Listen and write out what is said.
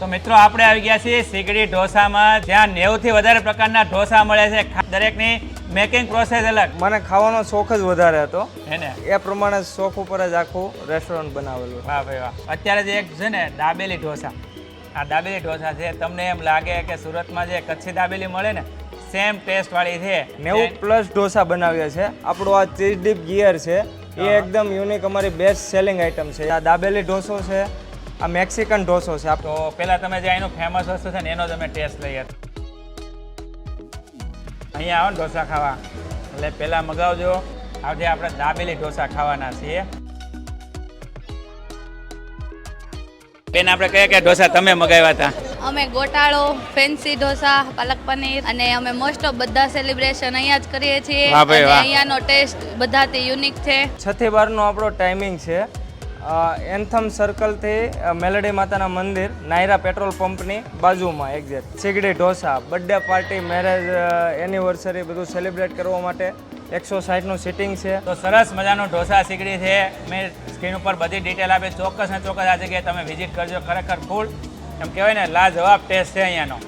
તો મિત્રો આપણે આવી ગયા છીએ સીગડી ઢોસામાં જ્યાં નેવથી વધારે પ્રકારના ઢોસા મળે છે. દરેકની મેકિંગ પ્રોસેસ અલગ. મને ખાવાનો શોખ જ વધારે હતો. હે ને? એ પ્રમાણે શોખ ઉપર જ આખું રેસ્ટોરન્ટ બનાવેલું. વાહ ભાઈ વાહ. અત્યારે જે એક છે ને દાબેલી ઢોસા. આ દાબેલી ઢોસા છે. તમને એમ લાગે કે સુરતમાં જે કચ્છી દાબેલી મળે ને સેમ ટેસ્ટ વાળી છે. નેવું પ્લસ ઢોસા બનાવ્યા છે. આપણો આ ચીઝ ડીપ ગિયર છે. એ એકદમ યુનિક અમારી બેસ્ટ સેલિંગ આઇટમ છે. આ દાબેલી ઢોસો છે. આ મેક્સિકન ઢોસો છે. આપ- તો પેલા તમે જે અહીંનું ફેમસ વસ્તુ છે ને એનો તમે ટેસ્ટ લઈએ. અહીંયા આવો ને ઢોસા ખાવા. એટલે પહેલાં મગાવજો. આજે આપણે દાબેલી ઢોસા ખાવાના છીએ. બેન આપણે કયા કયા ઢોસા તમે મગાવ્યા હતા? અમે ગોટાળો ફેન્સી ઢોસા પાલક પનીર અને અમે મોસ્ટ ઓફ બધા સેલિબ્રેશન અહીંયા જ કરીએ છીએ. અહીંયાનો ટેસ્ટ બધાથી યુનિક છે. છથી બારનો આપણો ટાઈમિંગ છે. એન્થમ સર્કલથી મેલડી માતાના મંદિર, નાયરા પેટ્રોલ પંપની બાજુમાં exact Sigdi Dhosa birthday party marriage anniversary બધું સેલિબ્રેટ કરવા માટે એકસો સાઠનું સિટિંગ છે. તો સરસ મજાનું ઢોસા સીગડી છે. મેં સ્ક્રીન ઉપર બધી ડિટેલ આપી. ચોક્કસ ને ચોક્કસ આ જગ્યાએ તમે વિઝિટ કરજો. ખરેખર ફૂલ એમ કહેવાય ને, લાજવાબ ટેસ્ટ છે અહીંયાનો.